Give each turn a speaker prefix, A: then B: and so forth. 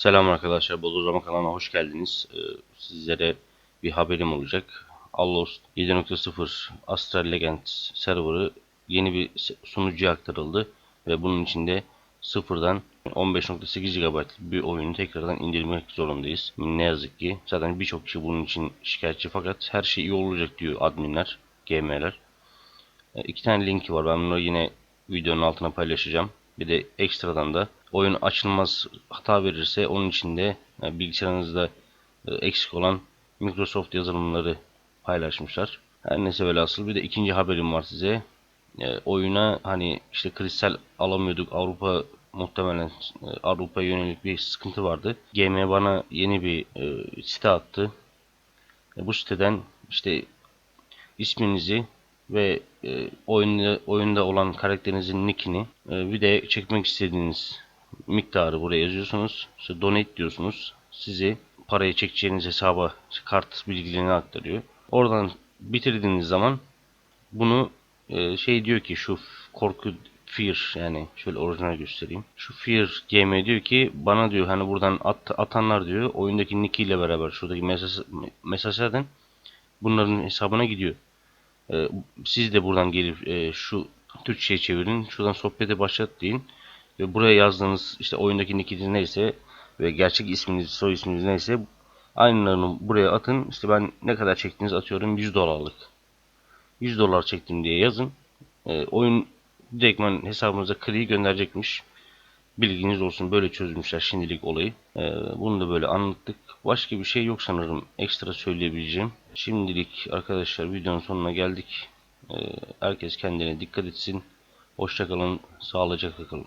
A: Selam arkadaşlar, Bodozlama kanalına hoş geldiniz. Ee, sizlere bir haberim olacak. Allos 7.0 Astral Legends serverı yeni bir sunucuya aktarıldı ve bunun içinde sıfırdan 15.8 GB bir oyunu tekrardan indirmek zorundayız. Ne yazık ki zaten birçok kişi bunun için şikayetçi fakat her şey iyi olacak diyor adminler, GM'ler. E, iki tane linki var. Ben bunları yine videonun altına paylaşacağım. Bir de ekstradan da oyun açılmaz hata verirse onun için de e, bilgisayarınızda e, eksik olan Microsoft yazılımları paylaşmışlar. Her neyse velhasıl bir de ikinci haberim var size. E, oyuna hani işte kristal alamıyorduk Avrupa muhtemelen e, Avrupa'ya yönelik bir sıkıntı vardı. GM bana yeni bir e, site attı. E, bu siteden işte isminizi ve e, oyunda oyunda olan karakterinizin nickini e, bir de çekmek istediğiniz miktarı buraya yazıyorsunuz. İşte donate diyorsunuz. Sizi parayı çekeceğiniz hesaba kart bilgilerini aktarıyor. Oradan bitirdiğiniz zaman bunu e, şey diyor ki şu korku fear yani şöyle orijinal göstereyim. Şu fear game diyor ki bana diyor hani buradan at, atanlar diyor oyundaki nick ile beraber şuradaki mesaj mesajlardan bunların hesabına gidiyor. Ee, siz de buradan gelip e, şu Türkçe'ye çevirin. Şuradan sohbete başlat deyin. Ve buraya yazdığınız işte oyundaki nickiniz neyse ve gerçek isminiz, soy isminiz neyse aynılarını buraya atın. İşte ben ne kadar çektiniz atıyorum 100 dolarlık. 100 dolar çektim diye yazın. Ee, oyun direktman hesabınıza kliği gönderecekmiş. Bilginiz olsun böyle çözmüşler şimdilik olayı. Ee, bunu da böyle anlattık. Başka bir şey yok sanırım ekstra söyleyebileceğim. Şimdilik arkadaşlar videonun sonuna geldik. Ee, herkes kendine dikkat etsin. Hoşçakalın, sağlıcakla kalın.